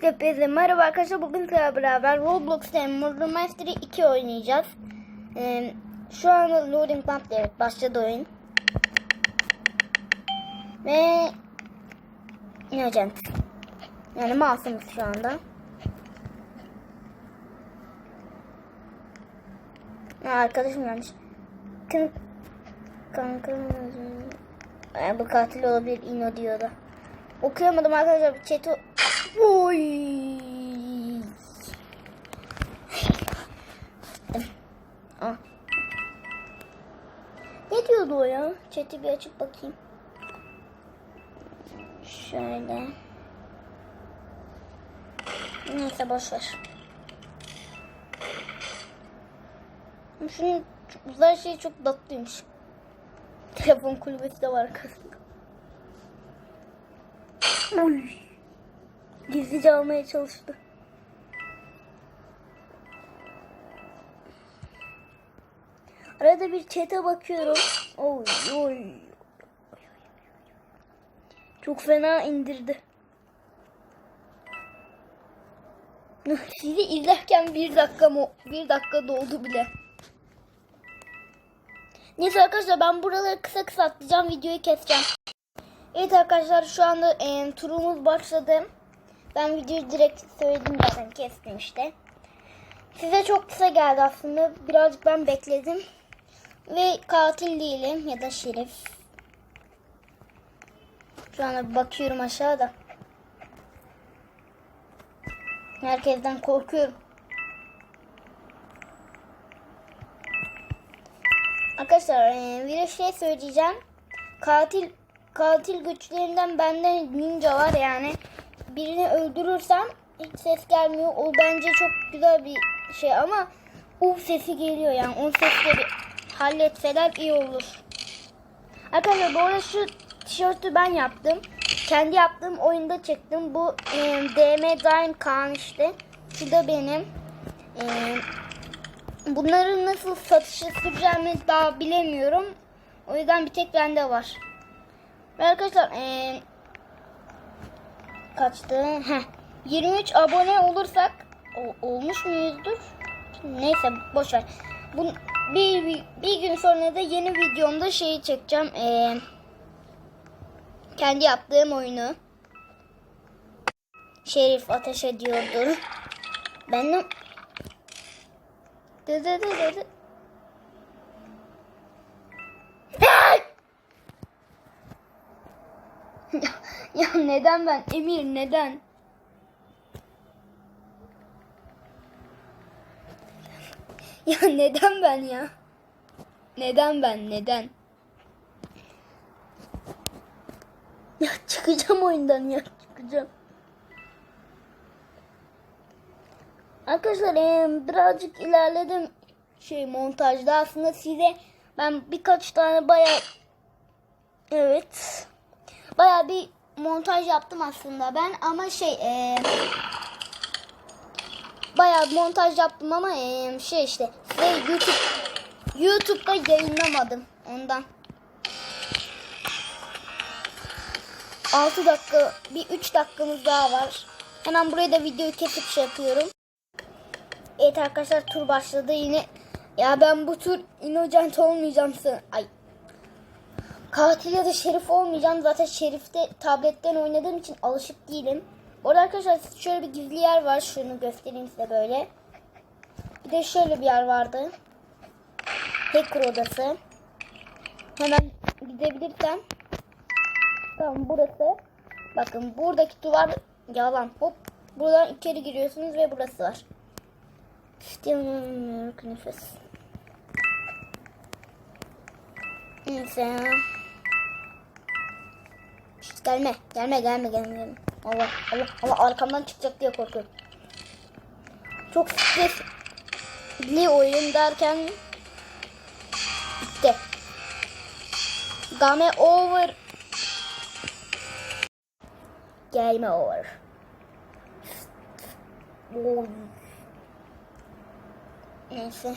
Hepinize merhaba arkadaşlar. Bugün sizlerle beraber Roblox'ta Murder Mystery 2 oynayacağız. Ee, şu anda Loading Pump evet başladı oyun. Ve ineceğim. Yani masumuz şu anda. Ha, arkadaşım gelmiş. Kim? Kanka. Yani bu katil olabilir ino diyordu. Okuyamadım arkadaşlar. Chat'i Oy. Ah. Ne diyordu o ya? Chat'i bir açıp bakayım. Şöyle. Neyse boş ver. Şunun uzay şeyi çok tatlıymış. Telefon kulübesi de var arkasında. Oy. Gizlice almaya çalıştı. Arada bir chat'e bakıyorum. Oy oy. Çok fena indirdi. Sizi izlerken bir dakika mı bir dakika doldu bile. Neyse arkadaşlar ben buraları kısa kısa atlayacağım videoyu keseceğim. Evet arkadaşlar şu anda e, turumuz başladı. Ben videoyu direkt söyledim zaten kestim işte. Size çok kısa geldi aslında. Birazcık ben bekledim. Ve katil değilim ya da şerif. Şu anda bakıyorum aşağıda. Herkesten korkuyorum. Arkadaşlar e, bir şey söyleyeceğim. Katil katil güçlerinden bende ninja var yani. Birini öldürürsem hiç ses gelmiyor. O bence çok güzel bir şey ama uf sesi geliyor yani. O sesleri halletseler iyi olur. Arkadaşlar bu arada şu tişörtü ben yaptım. Kendi yaptığım oyunda çektim. Bu e, DM Daim Kaan işte. Şu da benim. E, bunları nasıl satışa süreceğimi daha bilemiyorum. O yüzden bir tek bende var. Ve arkadaşlar e, kaçtı? Heh, 23 abone olursak o, olmuş muyuzdur? Neyse boş ver. Bu, bir, bir, gün sonra da yeni videomda şeyi çekeceğim. E, kendi yaptığım oyunu. Şerif ateş ediyordu. Ben de... Dı dı dı dı dı. Ya, neden ben? Emir neden? Ya neden ben ya? Neden ben? Neden? Ya çıkacağım oyundan ya çıkacağım. Arkadaşlar birazcık ilerledim şey montajda aslında size ben birkaç tane baya evet baya bir montaj yaptım aslında ben ama şey e, baya montaj yaptım ama e, şey işte size YouTube YouTube'da yayınlamadım ondan. 6 dakika bir 3 dakikamız daha var. Hemen buraya da videoyu kesip şey yapıyorum. Evet arkadaşlar tur başladı yine. Ya ben bu tur innocent olmayacağım. Ay. Katil ya da şerif olmayacağım. Zaten şerifte tabletten oynadığım için alışık değilim. Bu arada arkadaşlar şöyle bir gizli yer var. Şunu göstereyim size böyle. Bir de şöyle bir yer vardı. Hacker odası. Hemen gidebilirsem. Tamam burası. Bakın buradaki duvar yalan. Hop. Buradan içeri giriyorsunuz ve burası var. İstemiyorum nefes. Ya. Şşt, gelme. Gelme gelme gelme. gelme. Allah Allah Allah arkamdan çıkacak diye korkuyorum. Çok stresli oyun derken bitti. Game over. Game over. Oy. Neyse.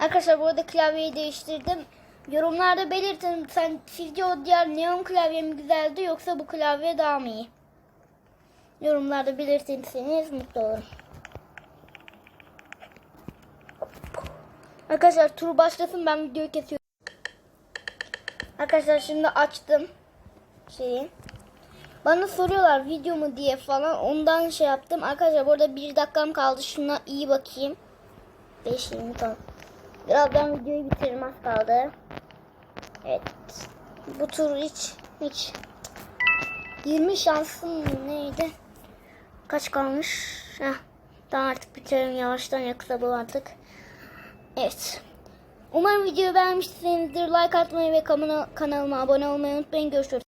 Arkadaşlar bu arada klavyeyi değiştirdim. Yorumlarda belirtin. Sen sizce o diğer neon klavye mi güzeldi yoksa bu klavye daha mı iyi? Yorumlarda belirtirseniz mutlu olurum. Arkadaşlar tur başlasın ben videoyu kesiyorum. Arkadaşlar şimdi açtım şeyi. Bana soruyorlar video mu diye falan ondan şey yaptım. Arkadaşlar burada bir dakikam kaldı. Şuna iyi bakayım. 5 20 tamam. Birazdan videoyu bitiririm kaldı. Evet. Bu tur hiç hiç 20 şansım neydi? Kaç kalmış? Heh. Daha artık bitirelim yavaştan yoksa bu artık. Evet. Umarım videoyu beğenmişsinizdir. Like atmayı ve kanalıma abone olmayı unutmayın. Görüşürüz.